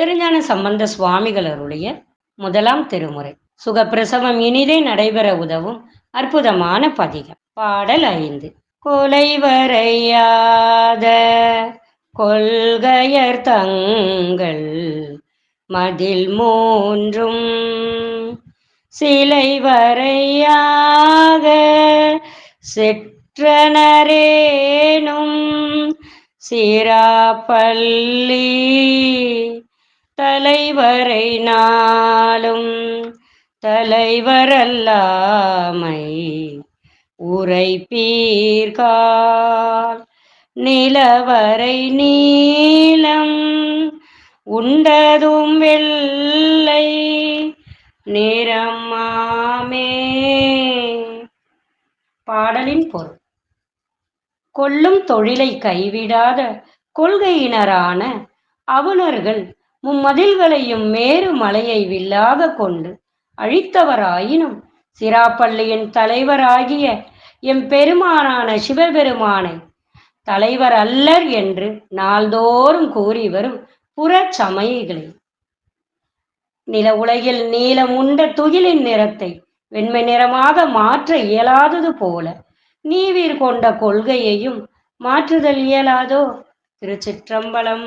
திருஞான சம்பந்த சுவாமிகள் அருளிய முதலாம் திருமுறை. சுகப்பிரசவம் இனிதே நடைபெற உதவும் அற்புதமான பதிகம். பாடல் ஐந்து. கொலை வரையாத கொள்கையர் தங்கள் மதில் மூன்றும் சிலை வரையாக செற்றனரேனும் சிராப்பள்ளி தலைவரை நாளும் தலைவரல்லாமை உரைப்பீர்கால். நிலவரை நீளம் உண்டதும் வெள்ளை நிறமாமே. பாடலின் பொருள். கொல்லும் தொழிலை கைவிடாத கொள்கையினரான அவுணர்கள் மும்மதில்களையும் மேரு மலையை வில்லாக கொண்டு அழித்தவராயினும் சிராப்பள்ளியின் தலைவராகிய எம் பெருமானான சிவபெருமானை தலைவர் அல்லர் என்று நாள்தோறும் கூறி வரும் புறச்சமயிகளே நில உலகில் நீலம் உண்ட துகிலின் நிறத்தை வெண்மை நிறமாக மாற்ற இயலாதது போல நீவீர் கொண்ட கொள்கையையும் மாற்றுதல் இயலாதோ? திருச்சிற்றம்பலம்